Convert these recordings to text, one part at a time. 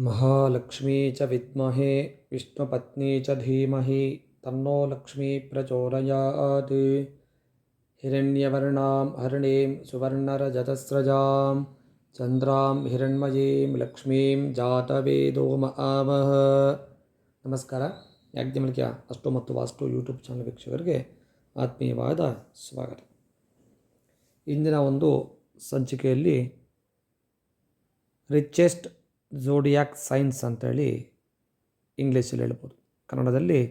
महालक्ष्मी च विद्महे विष्णुपत्नी च धीमहि तन्नो लक्ष्मी प्रचोदयात् हिरण्यवर्णां हरिणीं सुवर्णरजतस्रजां चन्द्रां हिरण्मयीं ಲಕ್ಷ್ಮೀಂ ಜಾತವೇದೋ ಆವಹ ನಮಸ್ಕಾರ ಯಾಜ್ಞಮಲ್ಕ್ಯ ಅಷ್ಟು ಮತ್ತು ವಾಸ್ತು ಯೂಟ್ಯೂಬ್ ಚಾನಲ್ ವೀಕ್ಷಕರಿಗೆ ಆತ್ಮೀಯವಾದ ಸ್ವಾಗತ ಇಂದಿನ ಒಂದು ಸಂಚಿಕೆಯಲ್ಲಿ ರಿಚೆಸ್ಟ್ ಝೋಡಿಯಾಕ್ ಸೈನ್ಸ್ ಅಂತೇಳಿ ಇಂಗ್ಲೀಷಲ್ಲಿ ಹೇಳ್ಬೋದು. ಕನ್ನಡದಲ್ಲಿ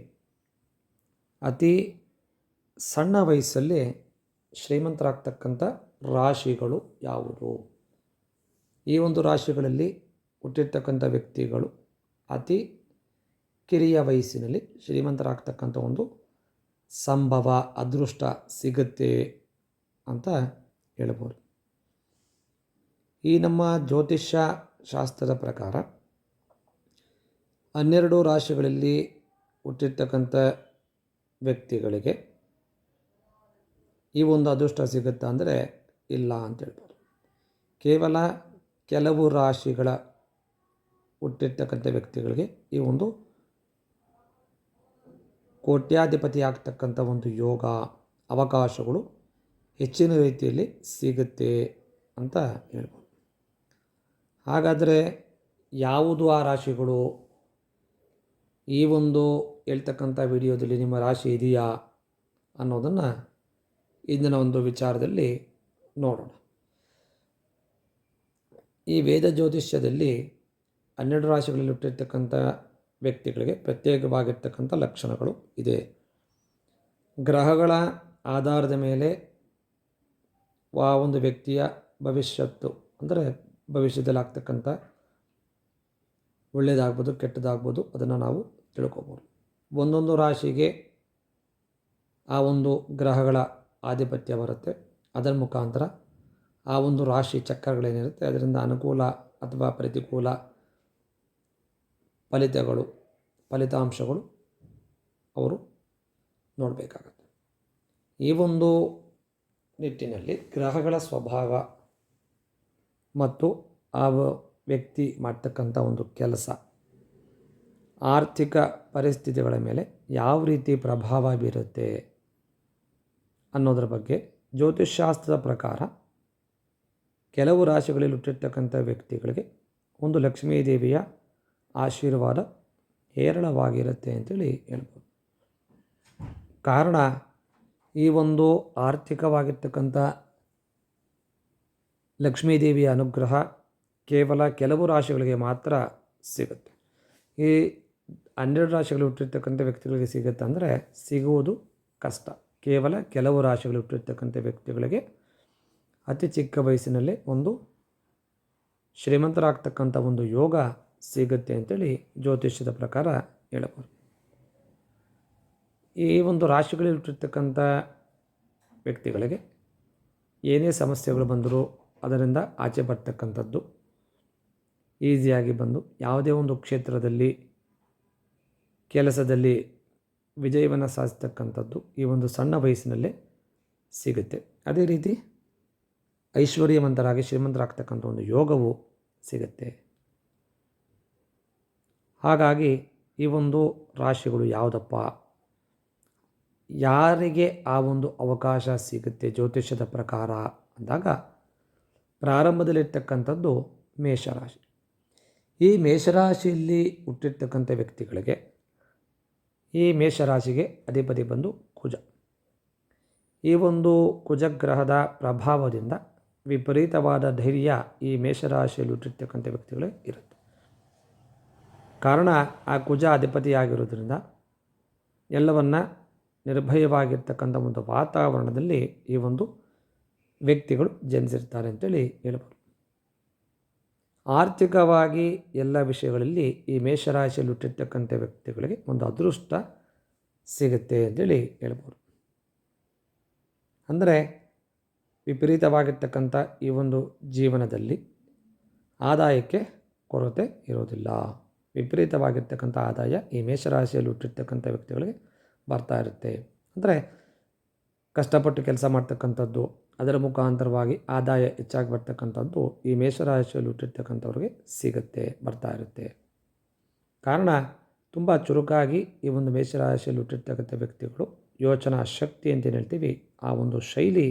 ಅತಿ ಸಣ್ಣ ವಯಸ್ಸಲ್ಲಿ ಶ್ರೀಮಂತರಾಗ್ತಕ್ಕಂಥ ರಾಶಿಗಳು ಯಾವುದು? ಈ ಒಂದು ರಾಶಿಗಳಲ್ಲಿ ಹುಟ್ಟಿರ್ತಕ್ಕಂಥ ವ್ಯಕ್ತಿಗಳು ಅತಿ ಕಿರಿಯ ವಯಸ್ಸಿನಲ್ಲಿ ಶ್ರೀಮಂತರಾಗ್ತಕ್ಕಂಥ ಒಂದು ಸಂಭವ, ಅದೃಷ್ಟ ಸಿಗುತ್ತೆ ಅಂತ ಹೇಳ್ಬೋದು. ಈ ನಮ್ಮ ಜ್ಯೋತಿಷ್ಯ ಶಾಸ್ತ್ರದ ಪ್ರಕಾರ ಹನ್ನೆರಡು ರಾಶಿಗಳಲ್ಲಿ ಹುಟ್ಟಿರ್ತಕ್ಕಂಥ ವ್ಯಕ್ತಿಗಳಿಗೆ ಈ ಒಂದು ಅದೃಷ್ಟ ಸಿಗುತ್ತಾ ಅಂದರೆ ಇಲ್ಲ ಅಂತ ಹೇಳ್ಬೋದು. ಕೇವಲ ಕೆಲವು ರಾಶಿಗಳ ಹುಟ್ಟಿರ್ತಕ್ಕಂಥ ವ್ಯಕ್ತಿಗಳಿಗೆ ಈ ಒಂದು ಕೋಟ್ಯಾಧಿಪತಿ ಆಗ್ತಕ್ಕಂಥ ಒಂದು ಯೋಗ ಅವಕಾಶಗಳು ಹೆಚ್ಚಿನ ರೀತಿಯಲ್ಲಿ ಸಿಗುತ್ತೆ ಅಂತ ಹೇಳ್ಬೋದು. ಹಾಗಾದರೆ ಯಾವುದು ಆ ರಾಶಿಗಳು? ಈ ಒಂದು ಹೇಳ್ತಕ್ಕಂಥ ವಿಡಿಯೋದಲ್ಲಿ ನಿಮ್ಮ ರಾಶಿ ಇದೆಯಾ ಅನ್ನೋದನ್ನು ಇಂದಿನ ಒಂದು ವಿಚಾರದಲ್ಲಿ ನೋಡೋಣ. ಈ ವೇದ ಜ್ಯೋತಿಷ್ಯದಲ್ಲಿ ಹನ್ನೆರಡು ರಾಶಿಗಳಲ್ಲಿ ಹುಟ್ಟಿರ್ತಕ್ಕಂಥ ವ್ಯಕ್ತಿಗಳಿಗೆ ಪ್ರತ್ಯೇಕವಾಗಿರ್ತಕ್ಕಂಥ ಲಕ್ಷಣಗಳು ಇದೆ. ಗ್ರಹಗಳ ಆಧಾರದ ಮೇಲೆ ಆ ಒಂದು ವ್ಯಕ್ತಿಯ ಭವಿಷ್ಯತ್ತು ಅಂದರೆ ಭವಿಷ್ಯದಲ್ಲಿ ಆಗ್ತಕ್ಕಂಥ ಒಳ್ಳೆಯದಾಗ್ಬೋದು ಕೆಟ್ಟದಾಗ್ಬೋದು ಅದನ್ನು ನಾವು ತಿಳ್ಕೊಬೋದು. ಒಂದೊಂದು ರಾಶಿಗೆ ಆ ಒಂದು ಗ್ರಹಗಳ ಆಧಿಪತ್ಯ ಬರುತ್ತೆ. ಅದರ ಮುಖಾಂತರ ಆ ಒಂದು ರಾಶಿ ಚಕ್ರಗಳೇನಿರುತ್ತೆ ಅದರಿಂದ ಅನುಕೂಲ ಅಥವಾ ಪ್ರತಿಕೂಲ ಫಲಿತಗಳು, ಫಲಿತಾಂಶಗಳು ಅವರು ನೋಡಬೇಕಾಗತ್ತೆ. ಈ ಒಂದು ನಿಟ್ಟಿನಲ್ಲಿ ಗ್ರಹಗಳ ಸ್ವಭಾವ ಮತ್ತು ಆ ವ್ಯಕ್ತಿ ಮಾಡ್ತಕ್ಕಂಥ ಒಂದು ಕೆಲಸ. ಆರ್ಥಿಕ ಪರಿಸ್ಥಿತಿಗಳ ಮೇಲೆ ಯಾವ ರೀತಿ ಪ್ರಭಾವ ಬೀರುತ್ತೆ ಅನ್ನೋದರ ಬಗ್ಗೆ ಜ್ಯೋತಿಷ್ಶಾಸ್ತ್ರದ ಪ್ರಕಾರ ಕೆಲವು ರಾಶಿಗಳಲ್ಲಿ ಹುಟ್ಟಿರ್ತಕ್ಕಂಥ ವ್ಯಕ್ತಿಗಳಿಗೆ ಒಂದು ಲಕ್ಷ್ಮೀ ದೇವಿಯ ಆಶೀರ್ವಾದ ಹೇರಳವಾಗಿರುತ್ತೆ ಅಂತೇಳಿ ಹೇಳ್ಬೋದು. ಕಾರಣ ಈ ಒಂದು ಆರ್ಥಿಕವಾಗಿರ್ತಕ್ಕಂಥ ಲಕ್ಷ್ಮೀದೇವಿಯ ಅನುಗ್ರಹ ಕೇವಲ ಕೆಲವು ರಾಶಿಗಳಿಗೆ ಮಾತ್ರ ಸಿಗುತ್ತೆ. ಈ ಹನ್ನೆರಡು ರಾಶಿಗಳು ಹುಟ್ಟಿರ್ತಕ್ಕಂಥ ವ್ಯಕ್ತಿಗಳಿಗೆ ಸಿಗುತ್ತೆ ಅಂದರೆ ಸಿಗುವುದು ಕಷ್ಟ. ಕೇವಲ ಕೆಲವು ರಾಶಿಗಳು ಹುಟ್ಟಿರ್ತಕ್ಕಂಥ ವ್ಯಕ್ತಿಗಳಿಗೆ ಅತಿ ಚಿಕ್ಕ ವಯಸ್ಸಿನಲ್ಲಿ ಒಂದು ಶ್ರೀಮಂತರಾಗ್ತಕ್ಕಂಥ ಒಂದು ಯೋಗ ಸಿಗುತ್ತೆ ಅಂತೇಳಿ ಜ್ಯೋತಿಷ್ಯದ ಪ್ರಕಾರ ಹೇಳಬಹುದು. ಈ ಒಂದು ರಾಶಿಗಳಲ್ಲಿ ಹುಟ್ಟಿರ್ತಕ್ಕಂಥ ವ್ಯಕ್ತಿಗಳಿಗೆ ಏನೇ ಸಮಸ್ಯೆಗಳು ಬಂದರೂ ಅದರಿಂದ ಆಚೆ ಬರ್ತಕ್ಕಂಥದ್ದು ಈಸಿಯಾಗಿ ಬಂದು ಯಾವುದೇ ಒಂದು ಕ್ಷೇತ್ರದಲ್ಲಿ, ಕೆಲಸದಲ್ಲಿ ವಿಜಯವನ್ನು ಸಾಧಿಸ್ತಕ್ಕಂಥದ್ದು ಈ ಒಂದು ಸಣ್ಣ ವಯಸ್ಸಿನಲ್ಲೇ ಸಿಗುತ್ತೆ. ಅದೇ ರೀತಿ ಐಶ್ವರ್ಯವಂತರಾಗಿ ಶ್ರೀಮಂತರಾಗ್ತಕ್ಕಂಥ ಒಂದು ಯೋಗವು ಸಿಗುತ್ತೆ. ಹಾಗಾಗಿ ಈ ಒಂದು ರಾಶಿಗಳು ಯಾವುದಪ್ಪ? ಯಾರಿಗೆ ಆ ಒಂದು ಅವಕಾಶ ಸಿಗುತ್ತೆ ಜ್ಯೋತಿಷ್ಯದ ಪ್ರಕಾರ? ಅಂದಾಗ ಪ್ರಾರಂಭದಲ್ಲಿರ್ತಕ್ಕಂಥದ್ದು ಮೇಷರಾಶಿ ಈ ಮೇಷರಾಶಿಯಲ್ಲಿ ಹುಟ್ಟಿರ್ತಕ್ಕಂಥ ವ್ಯಕ್ತಿಗಳಿಗೆ ಈ ಮೇಷರಾಶಿಗೆ ಅಧಿಪತಿ ಬಂದು ಕುಜ. ಈ ಒಂದು ಕುಜಗ್ರಹದ ಪ್ರಭಾವದಿಂದ ವಿಪರೀತವಾದ ಧೈರ್ಯ ಈ ಮೇಷರಾಶಿಯಲ್ಲಿ ಹುಟ್ಟಿರ್ತಕ್ಕಂಥ ವ್ಯಕ್ತಿಗಳೇ ಇರುತ್ತೆ. ಕಾರಣ ಆ ಕುಜ ಅಧಿಪತಿಯಾಗಿರೋದ್ರಿಂದ ಎಲ್ಲವನ್ನ ನಿರ್ಭಯವಾಗಿರ್ತಕ್ಕಂಥ ಒಂದು ವಾತಾವರಣದಲ್ಲಿ ಈ ಒಂದು ವ್ಯಕ್ತಿಗಳು ಜನಿಸಿರ್ತಾರೆ ಅಂತೇಳಿ ಹೇಳ್ಬೋದು. ಆರ್ಥಿಕವಾಗಿ ಎಲ್ಲ ವಿಷಯಗಳಲ್ಲಿ ಈ ಮೇಷರಾಶಿಯಲ್ಲಿ ಹುಟ್ಟಿರ್ತಕ್ಕಂಥ ವ್ಯಕ್ತಿಗಳಿಗೆ ಒಂದು ಅದೃಷ್ಟ ಸಿಗುತ್ತೆ ಅಂತೇಳಿ ಹೇಳ್ಬೋದು. ಅಂದರೆ ವಿಪರೀತವಾಗಿರ್ತಕ್ಕಂಥ ಈ ಒಂದು ಜೀವನದಲ್ಲಿ ಆದಾಯಕ್ಕೆ ಕೊರತೆ ಇರೋದಿಲ್ಲ. ವಿಪರೀತವಾಗಿರ್ತಕ್ಕಂಥ ಆದಾಯ ಈ ಮೇಷರಾಶಿಯಲ್ಲಿ ಹುಟ್ಟಿರ್ತಕ್ಕಂಥ ವ್ಯಕ್ತಿಗಳಿಗೆ ಬರ್ತಾ ಇರುತ್ತೆ. ಅಂದರೆ ಕಷ್ಟಪಟ್ಟು ಕೆಲಸ ಮಾಡ್ತಕ್ಕಂಥದ್ದು ಅದರ ಮುಖಾಂತರವಾಗಿ ಆದಾಯ ಹೆಚ್ಚಾಗಿ ಬರ್ತಕ್ಕಂಥದ್ದು ಈ ಮೇಷರಾಶಿಯಲ್ಲಿ ಹುಟ್ಟಿರ್ತಕ್ಕಂಥವ್ರಿಗೆ ಸಿಗುತ್ತೆ, ಬರ್ತಾ ಇರುತ್ತೆ. ಕಾರಣ, ತುಂಬ ಚುರುಕಾಗಿ ಈ ಒಂದು ಮೇಷರಾಶಿಯಲ್ಲಿ ಹುಟ್ಟಿರ್ತಕ್ಕಂಥ ವ್ಯಕ್ತಿಗಳು ಯೋಚನಾ ಶಕ್ತಿ ಅಂತ ಏನು ಹೇಳ್ತೀವಿ, ಆ ಒಂದು ಶೈಲಿ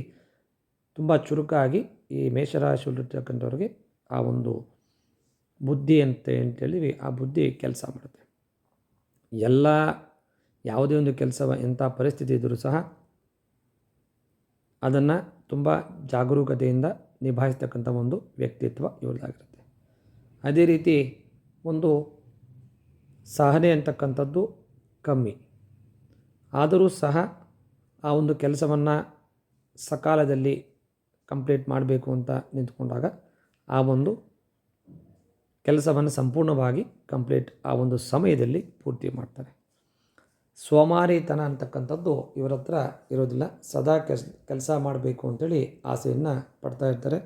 ತುಂಬ ಚುರುಕಾಗಿ ಈ ಮೇಷರಾಶಿಯಲ್ಲಿ ಹುಟ್ಟಿರ್ತಕ್ಕಂಥವ್ರಿಗೆ ಆ ಒಂದು ಬುದ್ಧಿ ಅಂತ ಹೇಳ್ತೀವಿ, ಆ ಬುದ್ಧಿ ಕೆಲಸ ಮಾಡುತ್ತೆ. ಎಲ್ಲ, ಯಾವುದೇ ಒಂದು ಕೆಲಸ ಎಂಥ ಪರಿಸ್ಥಿತಿ ಇದ್ದರೂ ಸಹ ಅದನ್ನು ತುಂಬ ಜಾಗರೂಕತೆಯಿಂದ ನಿಭಾಯಿಸ್ತಕ್ಕಂಥ ಒಂದು ವ್ಯಕ್ತಿತ್ವ ಇವ್ರದ್ದಾಗಿರುತ್ತೆ. ಅದೇ ರೀತಿ ಒಂದು ಸಹನೆ ಅಂತಕ್ಕಂಥದ್ದು ಕಮ್ಮಿ. ಆದರೂ ಸಹ ಆ ಒಂದು ಕೆಲಸವನ್ನು ಸಕಾಲದಲ್ಲಿ ಕಂಪ್ಲೀಟ್ ಮಾಡಬೇಕು ಅಂತ ನಿಂತ್ಕೊಂಡಾಗ ಆ ಒಂದು ಕೆಲಸವನ್ನು ಸಂಪೂರ್ಣವಾಗಿ ಕಂಪ್ಲೀಟ್ ಆ ಒಂದು ಸಮಯದಲ್ಲಿ ಪೂರ್ತಿ ಮಾಡ್ತಾರೆ. ಸೋಮಾರಿತನ ಅಂತಕ್ಕಂಥದ್ದು ಇವರ ಹತ್ರ ಇರೋದಿಲ್ಲ. ಸದಾ ಕೆಸ್ ಕೆಲಸ ಮಾಡಬೇಕು ಅಂಥೇಳಿ ಆಸೆಯನ್ನು ಪಡ್ತಾ ಇರ್ತಾರೆ.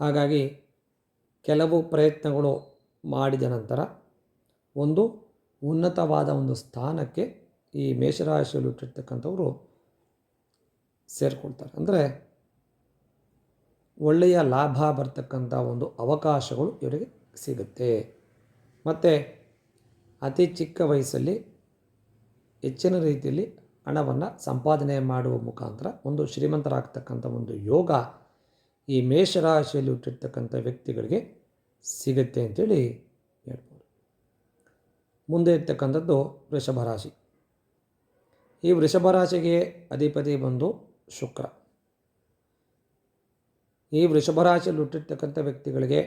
ಹಾಗಾಗಿ ಕೆಲವು ಪ್ರಯತ್ನಗಳು ಮಾಡಿದ ನಂತರ ಒಂದು ಉನ್ನತವಾದ ಒಂದು ಸ್ಥಾನಕ್ಕೆ ಈ ಮೇಷರಾಶಿಯಲ್ಲಿ ಹುಟ್ಟಿರ್ತಕ್ಕಂಥವರು ಸೇರಿಕೊಳ್ತಾರೆ. ಅಂದರೆ ಒಳ್ಳೆಯ ಲಾಭ ಬರ್ತಕ್ಕಂಥ ಒಂದು ಅವಕಾಶಗಳು ಇವರಿಗೆ ಸಿಗುತ್ತೆ. ಮತ್ತು ಅತಿ ಚಿಕ್ಕ ವಯಸ್ಸಲ್ಲಿ ಹೆಚ್ಚಿನ ರೀತಿಯಲ್ಲಿ ಹಣವನ್ನು ಸಂಪಾದನೆ ಮಾಡುವ ಮುಖಾಂತರ ಒಂದು ಶ್ರೀಮಂತರಾಗ್ತಕ್ಕಂಥ ಒಂದು ಯೋಗ ಈ ಮೇಷರಾಶಿಯಲ್ಲಿ ಹುಟ್ಟಿರ್ತಕ್ಕಂಥ ವ್ಯಕ್ತಿಗಳಿಗೆ ಸಿಗುತ್ತೆ ಅಂತೇಳಿ ಹೇಳ್ಬೋದು. ಮುಂದೆ ಇರ್ತಕ್ಕಂಥದ್ದು ವೃಷಭ ರಾಶಿ. ಈ ವೃಷಭ ರಾಶಿಗೆ ಅಧಿಪತಿ ಬಂದು ಶುಕ್ರ. ಈ ವೃಷಭ ರಾಶಿಯಲ್ಲಿ ಹುಟ್ಟಿರ್ತಕ್ಕಂಥ ವ್ಯಕ್ತಿಗಳಿಗೆ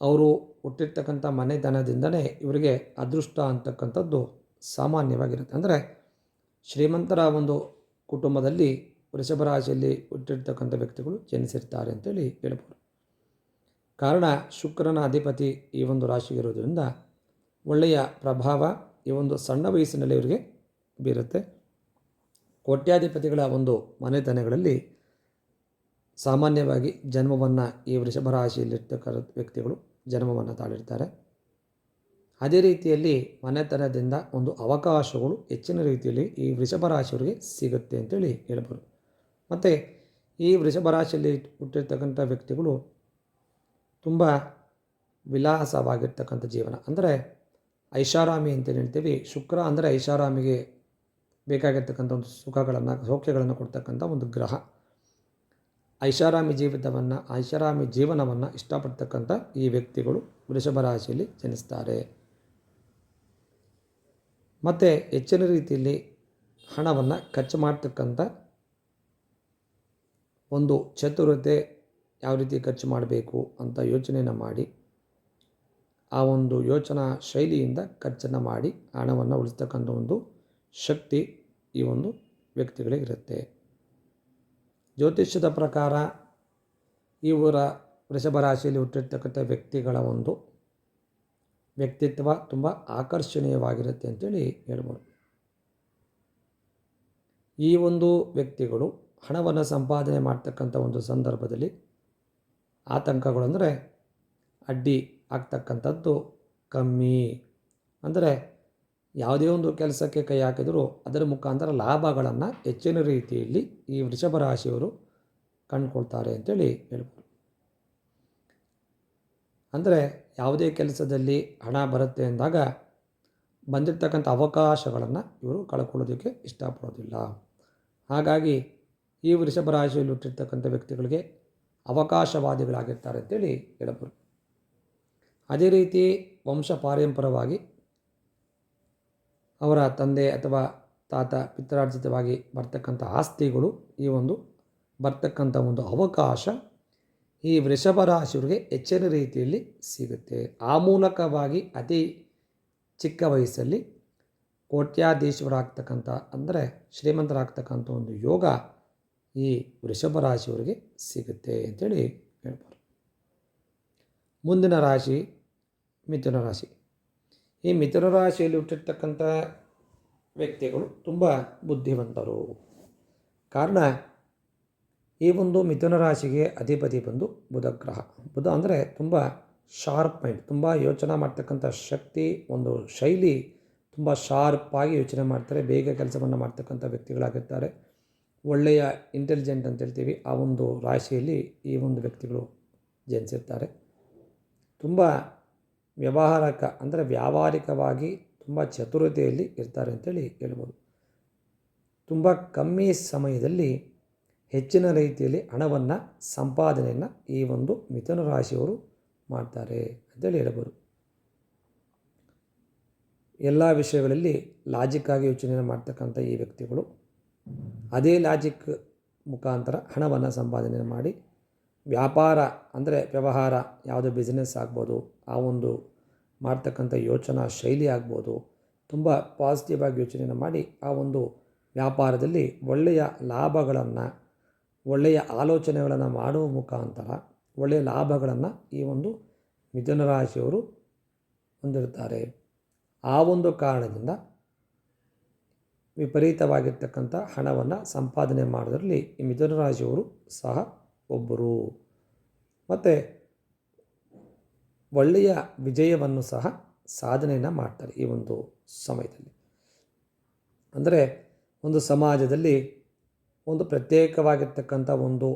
ಅವರು ಹುಟ್ಟಿರ್ತಕ್ಕಂಥ ಮನೆತನದಿಂದಲೇ ಇವರಿಗೆ ಅದೃಷ್ಟ ಅಂತಕ್ಕಂಥದ್ದು ಸಾಮಾನ್ಯವಾಗಿರುತ್ತೆ. ಅಂದರೆ ಶ್ರೀಮಂತರ ಒಂದು ಕುಟುಂಬದಲ್ಲಿ ವೃಷಭ ರಾಶಿಯಲ್ಲಿ ಹುಟ್ಟಿರ್ತಕ್ಕಂಥ ವ್ಯಕ್ತಿಗಳು ಜನಿಸಿರ್ತಾರೆ ಅಂತೇಳಿ ಹೇಳ್ಬೋದು. ಕಾರಣ ಶುಕ್ರನ ಅಧಿಪತಿ ಈ ಒಂದು ರಾಶಿಗಿರೋದ್ರಿಂದ ಒಳ್ಳೆಯ ಪ್ರಭಾವ ಈ ಒಂದು ಸಣ್ಣ ವಯಸ್ಸಿನಲ್ಲಿ ಇವರಿಗೆ ಬೀರುತ್ತೆ. ಕೋಟ್ಯಾಧಿಪತಿಗಳ ಒಂದು ಮನೆತನಗಳಲ್ಲಿ ಸಾಮಾನ್ಯವಾಗಿ ಜನ್ಮವನ್ನು ಈ ವೃಷಭ ರಾಶಿಯಲ್ಲಿರ್ತಕ್ಕಂಥ ವ್ಯಕ್ತಿಗಳು ಜನ್ಮವನ್ನು ತಾಳಿರ್ತಾರೆ. ಅದೇ ರೀತಿಯಲ್ಲಿ ಮನೆತನದಿಂದ ಒಂದು ಅವಕಾಶಗಳು ಹೆಚ್ಚಿನ ರೀತಿಯಲ್ಲಿ ಈ ವೃಷಭ ರಾಶಿಯವರಿಗೆ ಸಿಗುತ್ತೆ ಅಂತೇಳಿ ಹೇಳ್ಬೋದು. ಮತ್ತು ಈ ವೃಷಭ ರಾಶಿಯಲ್ಲಿ ಹುಟ್ಟಿರ್ತಕ್ಕಂಥ ವ್ಯಕ್ತಿಗಳು ತುಂಬ ವಿಲಾಸವಾಗಿರ್ತಕ್ಕಂಥ ಜೀವನ. ಅಂದರೆ ಐಷಾರಾಮಿ ಅಂತ ಹೇಳ್ತೀವಿ. ಶುಕ್ರ ಅಂದರೆ ಐಷಾರಾಮಿಗೆ ಬೇಕಾಗಿರ್ತಕ್ಕಂಥ ಒಂದು ಸುಖಗಳನ್ನು, ಸೌಖ್ಯಗಳನ್ನು ಕೊಡ್ತಕ್ಕಂಥ ಒಂದು ಗ್ರಹ. ಐಷಾರಾಮಿ ಜೀವಿತವನ್ನು, ಐಷಾರಾಮಿ ಜೀವನವನ್ನು ಇಷ್ಟಪಡ್ತಕ್ಕಂಥ ಈ ವ್ಯಕ್ತಿಗಳು ವೃಷಭ ರಾಶಿಯಲ್ಲಿ ಜನಿಸ್ತಾರೆ. ಮತ್ತು ಹೆಚ್ಚಿನ ರೀತಿಯಲ್ಲಿ ಹಣವನ್ನು ಖರ್ಚು ಮಾಡ್ತಕ್ಕಂಥ ಒಂದು ಚತುರತೆ ಯಾವ ರೀತಿ ಖರ್ಚು ಮಾಡಬೇಕು ಅಂತ ಯೋಚನೆಯನ್ನು ಮಾಡಿ, ಆ ಒಂದು ಯೋಚನಾ ಶೈಲಿಯಿಂದ ಖರ್ಚನ್ನು ಮಾಡಿ ಹಣವನ್ನು ಉಳಿಸ್ತಕ್ಕಂಥ ಒಂದು ಶಕ್ತಿ ಈ ಒಂದು ವ್ಯಕ್ತಿಗಳಿಗಿರುತ್ತೆ ಜ್ಯೋತಿಷ್ಯದ ಪ್ರಕಾರ ಇವರ ವೃಷಭ ರಾಶಿಯಲ್ಲಿ ಹುಟ್ಟಿರ್ತಕ್ಕಂಥ ವ್ಯಕ್ತಿಗಳ ಒಂದು ವ್ಯಕ್ತಿತ್ವ ತುಂಬ ಆಕರ್ಷಣೀಯವಾಗಿರುತ್ತೆ ಅಂತೇಳಿ ಹೇಳ್ಬೋದು. ಈ ಒಂದು ವ್ಯಕ್ತಿಗಳು ಹಣವನ್ನು ಸಂಪಾದನೆ ಮಾಡ್ತಕ್ಕಂಥ ಒಂದು ಸಂದರ್ಭದಲ್ಲಿ ಆತಂಕಗಳು ಅಂದರೆ ಅಡ್ಡಿ ಆಗ್ತಕ್ಕಂಥದ್ದು ಕಮ್ಮಿ. ಅಂದರೆ ಯಾವುದೇ ಒಂದು ಕೆಲಸಕ್ಕೆ ಕೈ ಹಾಕಿದರೂ ಅದರ ಮುಖಾಂತರ ಲಾಭಗಳನ್ನು ಹೆಚ್ಚಿನ ರೀತಿಯಲ್ಲಿ ಈ ವೃಷಭ ರಾಶಿಯವರು ಕಂಡುಕೊಳ್ತಾರೆ ಅಂತೇಳಿ ಹೇಳ್ಬೋದು. ಅಂದರೆ ಯಾವುದೇ ಕೆಲಸದಲ್ಲಿ ಹಣ ಬರುತ್ತೆ ಅಂದಾಗ ಬಂದಿರತಕ್ಕಂಥ ಅವಕಾಶಗಳನ್ನು ಇವರು ಕಳ್ಕೊಳ್ಳೋದಕ್ಕೆ ಇಷ್ಟಪಡೋದಿಲ್ಲ. ಹಾಗಾಗಿ ಈ ವೃಷಭ ರಾಶಿಯಲ್ಲಿ ಹುಟ್ಟಿರ್ತಕ್ಕಂಥ ವ್ಯಕ್ತಿಗಳಿಗೆ ಅವಕಾಶವಾದಿಗಳಾಗಿರ್ತಾರೆ ಅಂತೇಳಿ ಹೇಳಬಹುದು. ಅದೇ ರೀತಿ ವಂಶ ಪಾರಂಪರವಾಗಿ ಅವರ ತಂದೆ ಅಥವಾ ತಾತ ಪಿತ್ರಾರ್ಜಿತವಾಗಿ ಬರ್ತಕ್ಕಂಥ ಆಸ್ತಿಗಳು ಈ ಒಂದು ಬರ್ತಕ್ಕಂಥ ಒಂದು ಅವಕಾಶ ಈ ವೃಷಭ ರಾಶಿಯವರಿಗೆ ಹೆಚ್ಚಿನ ರೀತಿಯಲ್ಲಿ ಸಿಗುತ್ತೆ. ಆ ಮೂಲಕವಾಗಿ ಅತಿ ಚಿಕ್ಕ ವಯಸ್ಸಲ್ಲಿ ಕೋಟ್ಯಾಧೀಶ್ವರಾಗ್ತಕ್ಕಂಥ, ಅಂದರೆ ಶ್ರೀಮಂತರಾಗ್ತಕ್ಕಂಥ ಒಂದು ಯೋಗ ಈ ವೃಷಭ ರಾಶಿಯವರಿಗೆ ಸಿಗುತ್ತೆ ಅಂತೇಳಿ ಹೇಳ್ಬೋದು. ಮುಂದಿನ ರಾಶಿ ಮಿಥುನ ರಾಶಿ. ಈ ಮಿಥುನ ರಾಶಿಯಲ್ಲಿ ಹುಟ್ಟಿರ್ತಕ್ಕಂಥ ವ್ಯಕ್ತಿಗಳು ತುಂಬ ಬುದ್ಧಿವಂತರು. ಕಾರಣ ಈ ಒಂದು ಮಿಥುನ ರಾಶಿಗೆ ಅಧಿಪತಿ ಬಂದು ಬುಧ ಗ್ರಹ. ಬುಧ ಅಂದರೆ ತುಂಬ ಶಾರ್ಪ್ ಮೈಂಡ್ ತುಂಬ ಯೋಚನೆ ಮಾಡ್ತಕ್ಕಂಥ ಶಕ್ತಿ, ಒಂದು ಶೈಲಿ ತುಂಬ ಶಾರ್ಪಾಗಿ ಯೋಚನೆ ಮಾಡ್ತಾರೆ, ಬೇಗ ಕೆಲಸವನ್ನು ಮಾಡ್ತಕ್ಕಂಥ ವ್ಯಕ್ತಿಗಳಾಗಿರ್ತಾರೆ. ಒಳ್ಳೆಯ ಇಂಟೆಲಿಜೆಂಟ್ ಅಂತ ಹೇಳ್ತೀವಿ, ಆ ಒಂದು ರಾಶಿಯಲ್ಲಿ ಈ ಒಂದು ವ್ಯಕ್ತಿಗಳು ಜನಿಸಿರ್ತಾರೆ. ತುಂಬ ವ್ಯವಹಾರಕ ಅಂದರೆ ವ್ಯಾವಹಾರಿಕವಾಗಿ ತುಂಬ ಚತುರತೆಯಲ್ಲಿ ಇರ್ತಾರೆ ಅಂತೇಳಿ ಹೇಳ್ಬೋದು. ತುಂಬ ಕಮ್ಮಿ ಸಮಯದಲ್ಲಿ ಹೆಚ್ಚಿನ ರೀತಿಯಲ್ಲಿ ಹಣವನ್ನು ಸಂಪಾದನೆಯನ್ನು ಈ ಒಂದು ಮಿಥುನ ರಾಶಿಯವರು ಮಾಡ್ತಾರೆ ಅಂತೇಳಿ ಹೇಳ್ಬೋದು. ಎಲ್ಲ ವಿಷಯಗಳಲ್ಲಿ ಲಾಜಿಕ್ಕಾಗಿ ಯೋಚನೆಯನ್ನು ಮಾಡ್ತಕ್ಕಂಥ ಈ ವ್ಯಕ್ತಿಗಳು ಅದೇ ಲಾಜಿಕ್ ಮುಖಾಂತರ ಹಣವನ್ನು ಸಂಪಾದನೆ ಮಾಡಿ ವ್ಯಾಪಾರ ಅಂದರೆ ವ್ಯವಹಾರ ಯಾವುದೋ ಬಿಸ್ನೆಸ್ ಆಗ್ಬೋದು, ಆ ಒಂದು ಮಾಡ್ತಕ್ಕಂಥ ಯೋಚನಾ ಶೈಲಿ ಆಗ್ಬೋದು, ತುಂಬ ಪಾಸಿಟಿವ್ ಆಗಿ ಯೋಚನೆಯನ್ನು ಮಾಡಿ ಆ ಒಂದು ವ್ಯಾಪಾರದಲ್ಲಿ ಒಳ್ಳೆಯ ಲಾಭಗಳನ್ನು ಒಳ್ಳೆಯ ಆಲೋಚನೆಗಳನ್ನು ಮಾಡುವ ಮುಖಾಂತರ ಒಳ್ಳೆಯ ಲಾಭಗಳನ್ನು ಈ ಒಂದು ಮಿಥುನ ರಾಶಿಯವರು ಹೊಂದಿರ್ತಾರೆ ಆ ಒಂದು ಕಾರಣದಿಂದ ವಿಪರೀತವಾಗಿರ್ತಕ್ಕಂಥ ಹಣವನ್ನು ಸಂಪಾದನೆ ಮಾಡೋದ್ರಲ್ಲಿ ಈ ಮಿಥುನ ರಾಶಿಯವರು ಸಹ ಒಬ್ಬರು. ಮತ್ತು ಒಳ್ಳೆಯ ವಿಜಯವನ್ನು ಸಹ ಸಾಧನೆಯನ್ನು ಮಾಡ್ತಾರೆ ಈ ಒಂದು ಸಮಯದಲ್ಲಿ. ಅಂದರೆ ಒಂದು ಸಮಾಜದಲ್ಲಿ ಒಂದು ಪ್ರತ್ಯೇಕವಾಗಿರ್ತಕ್ಕಂಥ ಒಂದು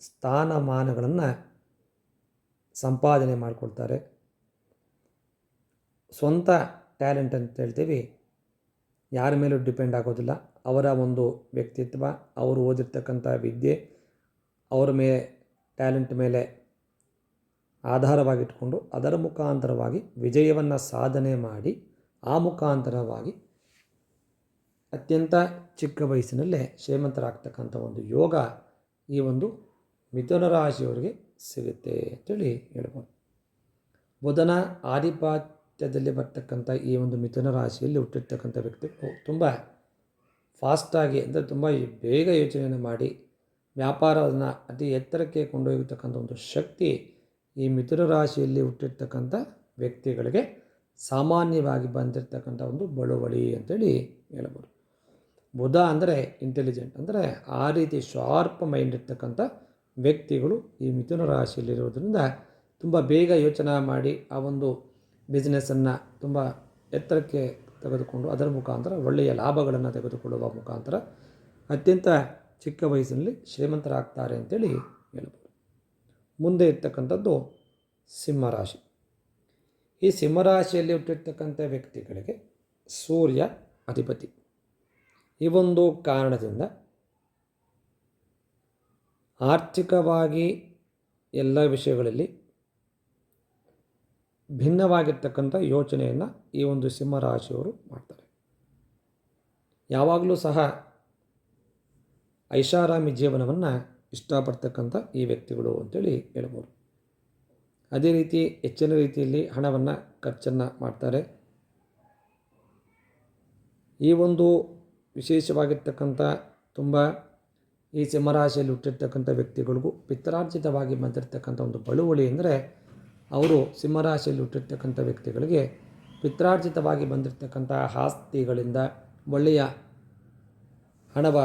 ಸ್ಥಾನಮಾನಗಳನ್ನು ಸಂಪಾದನೆ ಮಾಡಿಕೊಳ್ತಾರೆ ಸ್ವಂತ ಟ್ಯಾಲೆಂಟ್ ಅಂತ ಹೇಳ್ತೀವಿ. ಯಾರ ಮೇಲೂ ಡಿಪೆಂಡ್ ಆಗೋದಿಲ್ಲ. ಅವರ ಒಂದು ವ್ಯಕ್ತಿತ್ವ, ಅವರು ಓದಿರ್ತಕ್ಕಂಥ ವಿದ್ಯೆ, ಅವರ ಮೇ, ಟ್ಯಾಲೆಂಟ್ ಮೇಲೆ ಆಧಾರವಾಗಿಟ್ಕೊಂಡು ಅದರ ಮುಖಾಂತರವಾಗಿ ವಿಜಯವನ್ನು ಸಾಧನೆ ಮಾಡಿ ಆ ಮುಖಾಂತರವಾಗಿ ಅತ್ಯಂತ ಚಿಕ್ಕ ವಯಸ್ಸಿನಲ್ಲೇ ಶ್ರೀಮಂತರಾಗ್ತಕ್ಕಂಥ ಒಂದು ಯೋಗ ಈ ಒಂದು ಮಿಥುನ ರಾಶಿಯವರಿಗೆ ಸಿಗುತ್ತೆ ಅಂತೇಳಿ ಹೇಳ್ಬೋದು. ಬುಧನ ಆಧಿಪತ್ಯದಲ್ಲಿ ಬರ್ತಕ್ಕಂಥ ಈ ಒಂದು ಮಿಥುನ ರಾಶಿಯಲ್ಲಿ ಹುಟ್ಟಿರ್ತಕ್ಕಂಥ ವ್ಯಕ್ತಿಗಳು ತುಂಬ ಫಾಸ್ಟಾಗಿ ಅಂದರೆ ತುಂಬ ಬೇಗ ಯೋಚನೆಯನ್ನು ಮಾಡಿ ವ್ಯಾಪಾರವನ್ನು ಅತಿ ಎತ್ತರಕ್ಕೆ ಕೊಂಡೊಯ್ಯತಕ್ಕಂಥ ಒಂದು ಶಕ್ತಿ ಈ ಮಿಥುನ ರಾಶಿಯಲ್ಲಿ ಹುಟ್ಟಿರ್ತಕ್ಕಂಥ ವ್ಯಕ್ತಿಗಳಿಗೆ ಸಾಮಾನ್ಯವಾಗಿ ಬಂದಿರತಕ್ಕಂಥ ಒಂದು ಬಳುವಳಿ ಅಂತೇಳಿ ಹೇಳ್ಬೋದು. ಬುಧ ಅಂದರೆ ಇಂಟೆಲಿಜೆಂಟ್ ಅಂದರೆ ಆ ರೀತಿ ಶಾರ್ಪ್ ಮೈಂಡ್ ಇರ್ತಕ್ಕಂಥ ವ್ಯಕ್ತಿಗಳು ಈ ಮಿಥುನ ರಾಶಿಯಲ್ಲಿರೋದ್ರಿಂದ ತುಂಬ ಬೇಗ ಯೋಚನೆ ಮಾಡಿ ಆ ಒಂದು ಬಿಸ್ನೆಸ್ಸನ್ನು ತುಂಬ ಎತ್ತರಕ್ಕೆ ತೆಗೆದುಕೊಂಡು ಅದರ ಮುಖಾಂತರ ಒಳ್ಳೆಯ ಲಾಭಗಳನ್ನು ತೆಗೆದುಕೊಳ್ಳುವ ಮುಖಾಂತರ ಅತ್ಯಂತ ಚಿಕ್ಕ ವಯಸ್ಸಿನಲ್ಲಿ ಶ್ರೀಮಂತರಾಗ್ತಾರೆ ಅಂತೇಳಿ ಹೇಳ್ಬೋದು. ಮುಂದೆ ಇರ್ತಕ್ಕಂಥದ್ದು ಸಿಂಹರಾಶಿ ಈ ಸಿಂಹರಾಶಿಯಲ್ಲಿ ಹುಟ್ಟಿರ್ತಕ್ಕಂಥ ವ್ಯಕ್ತಿಗಳಿಗೆ ಸೂರ್ಯ ಅಧಿಪತಿ. ಈ ಒಂದು ಕಾರಣದಿಂದ ಆರ್ಥಿಕವಾಗಿ ಎಲ್ಲ ವಿಷಯಗಳಲ್ಲಿ ಭಿನ್ನವಾಗಿರ್ತಕ್ಕಂಥ ಯೋಚನೆಯನ್ನು ಈ ಒಂದು ಸಿಂಹರಾಶಿಯವರು ಮಾಡ್ತಾರೆ. ಯಾವಾಗಲೂ ಸಹ ಐಷಾರಾಮಿ ಜೀವನವನ್ನು ಇಷ್ಟಪಡ್ತಕ್ಕಂಥ ಈ ವ್ಯಕ್ತಿಗಳು ಅಂತೇಳಿ ಹೇಳ್ಬೋದು. ಅದೇ ರೀತಿ ಹೆಚ್ಚಿನ ರೀತಿಯಲ್ಲಿ ಹಣವನ್ನು ಖರ್ಚನ್ನು ಮಾಡ್ತಾರೆ. ಈ ಒಂದು ವಿಶೇಷವಾಗಿರ್ತಕ್ಕಂಥ ತುಂಬ ಈ ಸಿಂಹರಾಶಿಯಲ್ಲಿ ಹುಟ್ಟಿರ್ತಕ್ಕಂಥ ವ್ಯಕ್ತಿಗಳಿಗೂ ಪಿತ್ರಾರ್ಜಿತವಾಗಿ ಬಂದಿರತಕ್ಕಂಥ ಒಂದು ಬಳುವಳಿ ಅಂದರೆ ಅವರು ಸಿಂಹರಾಶಿಯಲ್ಲಿ ಹುಟ್ಟಿರ್ತಕ್ಕಂಥ ವ್ಯಕ್ತಿಗಳಿಗೆ ಪಿತ್ರಾರ್ಜಿತವಾಗಿ ಬಂದಿರತಕ್ಕಂಥ ಆಸ್ತಿಗಳಿಂದ ಒಳ್ಳೆಯ ಹಣವ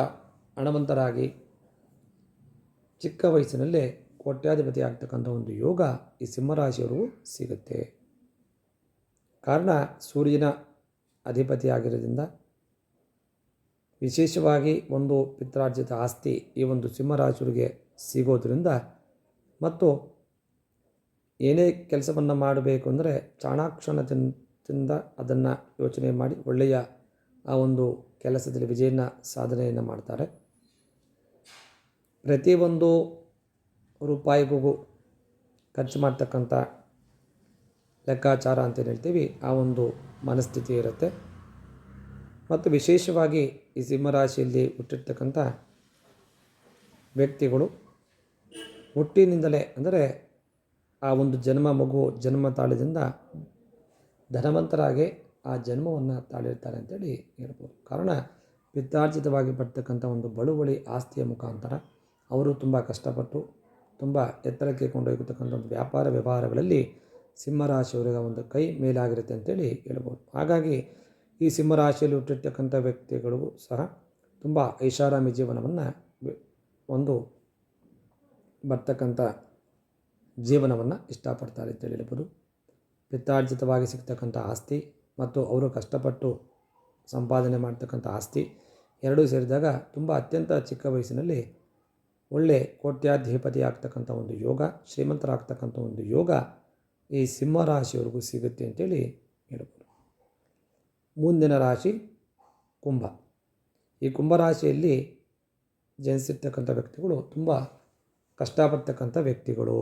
ಹಣವಂತರಾಗಿ ಚಿಕ್ಕ ವಯಸ್ಸಿನಲ್ಲೇ ಕೋಟ್ಯಾಧಿಪತಿ ಆಗ್ತಕ್ಕಂಥ ಒಂದು ಯೋಗ ಈ ಸಿಂಹರಾಶಿಯವರಿಗೂ ಸಿಗುತ್ತೆ. ಕಾರಣ ಸೂರ್ಯನ ಅಧಿಪತಿ ಆಗಿರೋದ್ರಿಂದ ವಿಶೇಷವಾಗಿ ಒಂದು ಪಿತ್ರಾರ್ಜಿತ ಆಸ್ತಿ ಈ ಒಂದು ಸಿಂಹರಾಶಿಯವರಿಗೆ ಸಿಗೋದ್ರಿಂದ ಮತ್ತು ಏನೇ ಕೆಲಸವನ್ನು ಮಾಡಬೇಕು ಅಂದರೆ ಚಾಣಾಕ್ಷಣದಿಂದ ಅದನ್ನು ಯೋಚನೆ ಮಾಡಿ ಒಳ್ಳೆಯ ಆ ಒಂದು ಕೆಲಸದಲ್ಲಿ ವಿಜಯನ ಸಾಧನೆಯನ್ನು ಮಾಡ್ತಾರೆ. ಪ್ರತಿಯೊಂದು ರೂಪಾಯಿಗೂ ಖರ್ಚು ಮಾಡ್ತಕ್ಕಂಥ ಲೆಕ್ಕಾಚಾರ ಅಂತೇನು ಹೇಳ್ತೀವಿ, ಆ ಒಂದು ಮನಸ್ಥಿತಿ ಇರುತ್ತೆ. ಮತ್ತು ವಿಶೇಷವಾಗಿ ಈ ಸಿಂಹರಾಶಿಯಲ್ಲಿ ಹುಟ್ಟಿರ್ತಕ್ಕಂಥ ವ್ಯಕ್ತಿಗಳು ಹುಟ್ಟಿನಿಂದಲೇ ಅಂದರೆ ಆ ಒಂದು ಜನ್ಮ ಮಗು ಜನ್ಮ ತಾಳಿದಿಂದ ಧನವಂತರಾಗಿ ಆ ಜನ್ಮವನ್ನು ತಾಳಿರ್ತಾರೆ ಅಂತೇಳಿ ಹೇಳ್ಬೋದು. ಕಾರಣ ಪಿತ್ತಾರ್ಜಿತವಾಗಿ ಬರ್ತಕ್ಕಂಥ ಒಂದು ಬಳುವಳಿ ಆಸ್ತಿಯ ಮುಖಾಂತರ ಅವರು ತುಂಬ ಕಷ್ಟಪಟ್ಟು ತುಂಬ ಎತ್ತರಕ್ಕೆ ಕೊಂಡೊಯ್ಯತಕ್ಕಂಥ ಒಂದು ವ್ಯಾಪಾರ ವ್ಯವಹಾರಗಳಲ್ಲಿ ಸಿಂಹರಾಶಿಯವರಿಗೆ ಒಂದು ಕೈ ಮೇಲಾಗಿರುತ್ತೆ ಅಂತೇಳಿ ಹೇಳ್ಬೋದು. ಹಾಗಾಗಿ ಈ ಸಿಂಹರಾಶಿಯಲ್ಲಿ ಹುಟ್ಟಿರ್ತಕ್ಕಂಥ ವ್ಯಕ್ತಿಗಳಿಗೂ ಸಹ ತುಂಬ ಐಷಾರಾಮಿ ಜೀವನವನ್ನು ಒಂದು ಬರ್ತಕ್ಕಂಥ ಜೀವನವನ್ನು ಇಷ್ಟಪಡ್ತಾರೆ ಅಂತ ಹೇಳ್ಬೋದು. ಪಿತ್ತಾರ್ಜಿತವಾಗಿ ಸಿಗ್ತಕ್ಕಂಥ ಆಸ್ತಿ ಮತ್ತು ಅವರು ಕಷ್ಟಪಟ್ಟು ಸಂಪಾದನೆ ಮಾಡ್ತಕ್ಕಂಥ ಆಸ್ತಿ ಎರಡೂ ಸೇರಿದಾಗ ತುಂಬ ಅತ್ಯಂತ ಚಿಕ್ಕ ವಯಸ್ಸಿನಲ್ಲಿ ಒಳ್ಳೆ ಕೋಟ್ಯಾಧಿಪತಿ ಆಗ್ತಕ್ಕಂಥ ಒಂದು ಯೋಗ, ಶ್ರೀಮಂತರಾಗ್ತಕ್ಕಂಥ ಒಂದು ಯೋಗ ಈ ಸಿಂಹ ರಾಶಿಯವರೆಗೂ ಸಿಗುತ್ತೆ ಅಂತೇಳಿ ಹೇಳ್ಬೋದು. ಮುಂದಿನ ರಾಶಿ ಕುಂಭ. ಈ ಕುಂಭರಾಶಿಯಲ್ಲಿ ಜನಿಸಿರ್ತಕ್ಕಂಥ ವ್ಯಕ್ತಿಗಳು ತುಂಬ ಕಷ್ಟಪಡ್ತಕ್ಕಂಥ ವ್ಯಕ್ತಿಗಳು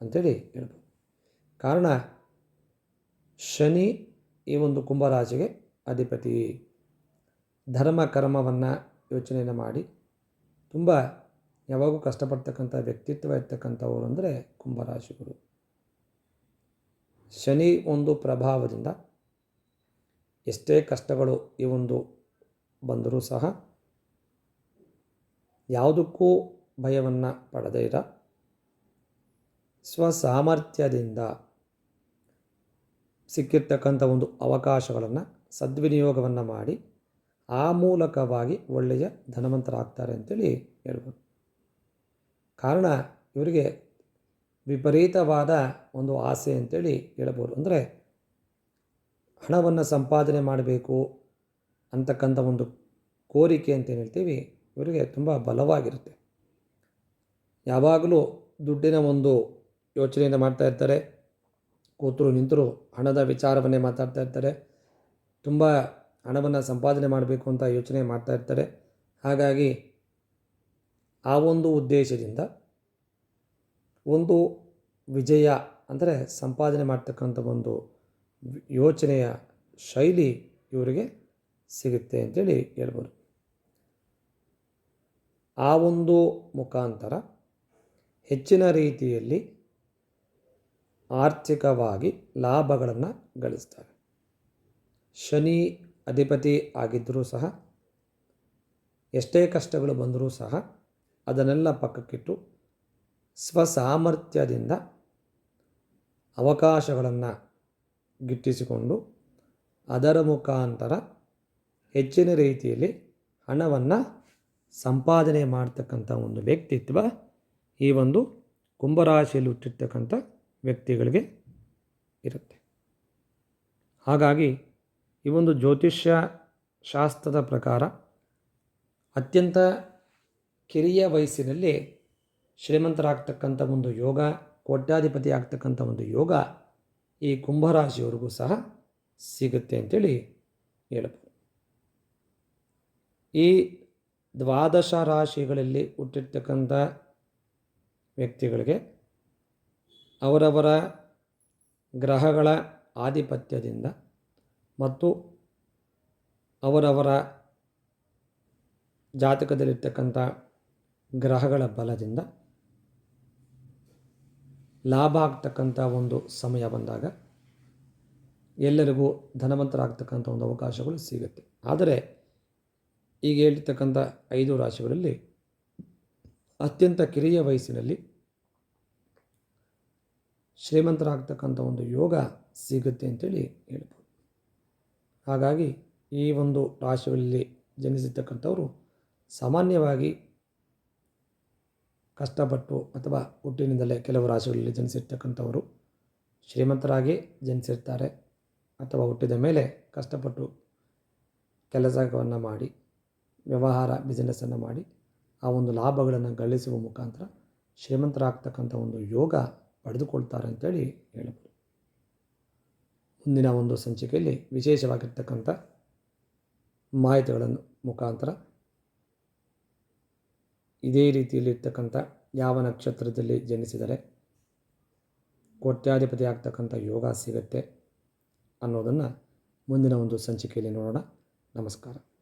ಅಂಥೇಳಿ ಹೇಳ್ಬೋದು. ಕಾರಣ, ಶನಿ ಈ ಒಂದು ಕುಂಭರಾಶಿಗೆ ಅಧಿಪತಿ. ಧರ್ಮ, ಕರ್ಮವನ್ನು ಯೋಚನೆಯನ್ನು ಮಾಡಿ ತುಂಬ ಯಾವಾಗೂ ಕಷ್ಟಪಡ್ತಕ್ಕಂಥ ವ್ಯಕ್ತಿತ್ವ ಇರ್ತಕ್ಕಂಥವ್ರು ಅಂದರೆ ಕುಂಭರಾಶಿಗಳು ಶನಿ ಒಂದು ಪ್ರಭಾವದಿಂದ ಎಷ್ಟೇ ಕಷ್ಟಗಳು ಈ ಒಂದು ಬಂದರೂ ಸಹ ಯಾವುದಕ್ಕೂ ಭಯವನ್ನು ಪಡದೇ ಇರ. ಸ್ವಸಾಮರ್ಥ್ಯದಿಂದ ಸಿಕ್ಕಿರ್ತಕ್ಕಂಥ ಒಂದು ಅವಕಾಶಗಳನ್ನು ಸದ್ವಿನಿಯೋಗವನ್ನು ಮಾಡಿ ಆ ಮೂಲಕವಾಗಿ ಒಳ್ಳೆಯ ಧನವಂತರಾಗ್ತಾರೆ ಅಂತೇಳಿ ಹೇಳ್ಬೋದು. ಕಾರಣ ಇವರಿಗೆ ವಿಪರೀತವಾದ ಒಂದು ಆಸೆ ಅಂತೇಳಿ ಹೇಳ್ಬೋದು. ಅಂದರೆ ಹಣವನ್ನು ಸಂಪಾದನೆ ಮಾಡಬೇಕು ಅಂತಕ್ಕಂಥ ಒಂದು ಕೋರಿಕೆ ಅಂತ ಹೇಳ್ತೀವಿ, ಇವರಿಗೆ ತುಂಬ ಬಲವಾಗಿರುತ್ತೆ. ಯಾವಾಗಲೂ ದುಡ್ಡಿನ ಒಂದು ಯೋಚನೆಯನ್ನು ಮಾಡ್ತಾ ಇರ್ತಾರೆ, ಕೂತರು ನಿಂತರು ಹಣದ ವಿಚಾರವನ್ನೇ ಮಾತಾಡ್ತಾ ಇರ್ತಾರೆ, ತುಂಬ ಹಣವನ್ನು ಸಂಪಾದನೆ ಮಾಡಬೇಕು ಅಂತ ಯೋಚನೆ ಮಾಡ್ತಾ ಇರ್ತಾರೆ. ಹಾಗಾಗಿ ಆ ಒಂದು ಉದ್ದೇಶದಿಂದ ಒಂದು ವಿಜಯ ಅಂದರೆ ಸಂಪಾದನೆ ಮಾಡ್ತಕ್ಕಂಥ ಒಂದು ಯೋಚನೆಯ ಶೈಲಿ ಇವರಿಗೆ ಸಿಗುತ್ತೆ ಅಂತೇಳಿ ಹೇಳ್ಬೋದು. ಆ ಒಂದು ಮುಖಾಂತರ ಹೆಚ್ಚಿನ ರೀತಿಯಲ್ಲಿ ಆರ್ಥಿಕವಾಗಿ ಲಾಭಗಳನ್ನು ಗಳಿಸ್ತಾರೆ. ಶನಿ ಅಧಿಪತಿ ಆಗಿದ್ದರೂ ಸಹ, ಎಷ್ಟೇ ಕಷ್ಟಗಳು ಬಂದರೂ ಸಹ ಅದನ್ನೆಲ್ಲ ಪಕ್ಕಕ್ಕಿಟ್ಟು ಸ್ವಸಾಮರ್ಥ್ಯದಿಂದ ಅವಕಾಶಗಳನ್ನು ಗಿಟ್ಟಿಸಿಕೊಂಡು ಅದರ ಮುಖಾಂತರ ಹೆಚ್ಚಿನ ರೀತಿಯಲ್ಲಿ ಹಣವನ್ನು ಸಂಪಾದನೆ ಮಾಡ್ತಕ್ಕಂಥ ಒಂದು ವ್ಯಕ್ತಿತ್ವ ಈ ಒಂದು ಕುಂಭರಾಶಿಯಲ್ಲಿ ಹುಟ್ಟಿರ್ತಕ್ಕಂಥ ವ್ಯಕ್ತಿಗಳಿಗೆ ಇರುತ್ತೆ. ಹಾಗಾಗಿ ಈ ಒಂದು ಜ್ಯೋತಿಷ್ಯ ಶಾಸ್ತ್ರದ ಪ್ರಕಾರ ಅತ್ಯಂತ ಕಿರಿಯ ವಯಸ್ಸಿನಲ್ಲಿ ಶ್ರೀಮಂತರಾಗ್ತಕ್ಕಂಥ ಒಂದು ಯೋಗ, ಕೋಟ್ಯಾಧಿಪತಿ ಆಗ್ತಕ್ಕಂಥ ಒಂದು ಯೋಗ ಈ ಕುಂಭರಾಶಿಯವರೆಗೂ ಸಹ ಸಿಗುತ್ತೆ ಅಂತೇಳಿ ಹೇಳ್ಬೋದು. ಈ ದ್ವಾದಶ ರಾಶಿಗಳಲ್ಲಿ ಹುಟ್ಟಿರ್ತಕ್ಕಂಥ ವ್ಯಕ್ತಿಗಳಿಗೆ ಅವರವರ ಗ್ರಹಗಳ ಆಧಿಪತ್ಯದಿಂದ ಮತ್ತು ಅವರವರ ಜಾತಕದಲ್ಲಿರ್ತಕ್ಕಂಥ ಗ್ರಹಗಳ ಬಲದಿಂದ ಲಾಭ ಆಗ್ತಕ್ಕಂಥ ಒಂದು ಸಮಯ ಬಂದಾಗ ಎಲ್ಲರಿಗೂ ಧನವಂತರಾಗ್ತಕ್ಕಂಥ ಒಂದು ಅವಕಾಶಗಳು ಸಿಗುತ್ತೆ. ಆದರೆ ಈಗ ಹೇಳಿರ್ತಕ್ಕಂಥ ಐದು ರಾಶಿಗಳಲ್ಲಿ ಅತ್ಯಂತ ಕಿರಿಯ ವಯಸ್ಸಿನಲ್ಲಿ ಶ್ರೀಮಂತರಾಗ್ತಕ್ಕಂಥ ಒಂದು ಯೋಗ ಸಿಗುತ್ತೆ ಅಂತೇಳಿ ಹೇಳ್ಬೋದು. ಹಾಗಾಗಿ ಈ ಒಂದು ರಾಶಿಗಳಲ್ಲಿ ಜನಿಸಿರ್ತಕ್ಕಂಥವರು ಸಾಮಾನ್ಯವಾಗಿ ಕಷ್ಟಪಟ್ಟು ಅಥವಾ ಹುಟ್ಟಿನಿಂದಲೇ ಕೆಲವು ರಾಶಿಗಳಲ್ಲಿ ಜನಿಸಿರ್ತಕ್ಕಂಥವರು ಶ್ರೀಮಂತರಾಗಿ ಜನಿಸಿರ್ತಾರೆ ಅಥವಾ ಹುಟ್ಟಿದ ಮೇಲೆ ಕಷ್ಟಪಟ್ಟು ಕೆಲಸವನ್ನು ಮಾಡಿ, ವ್ಯವಹಾರ ಬಿಸಿನೆಸ್ಸನ್ನು ಮಾಡಿ, ಆ ಒಂದು ಲಾಭಗಳನ್ನು ಗಳಿಸುವ ಮುಖಾಂತರ ಶ್ರೀಮಂತರಾಗ್ತಕ್ಕಂಥ ಒಂದು ಯೋಗ ಪಡೆದುಕೊಳ್ತಾರೆ ಅಂತೇಳಿ ಹೇಳಬಹುದು ಮುಂದಿನ ಒಂದು ಸಂಚಿಕೆಯಲ್ಲಿ ವಿಶೇಷವಾಗಿರ್ತಕ್ಕಂಥ ಮಾಹಿತಿಗಳನ್ನು ಮುಖಾಂತರ ಇದೇ ರೀತಿಯಲ್ಲಿರ್ತಕ್ಕಂಥ ಯಾವ ನಕ್ಷತ್ರದಲ್ಲಿ ಜನಿಸಿದರೆ ಕೋಟ್ಯಾಧಿಪತಿ ಆಗ್ತಕ್ಕಂಥ ಯೋಗ ಸಿಗುತ್ತೆ ಅನ್ನೋದನ್ನು ಮುಂದಿನ ಒಂದು ಸಂಚಿಕೆಯಲ್ಲಿ ನೋಡೋಣ. ನಮಸ್ಕಾರ.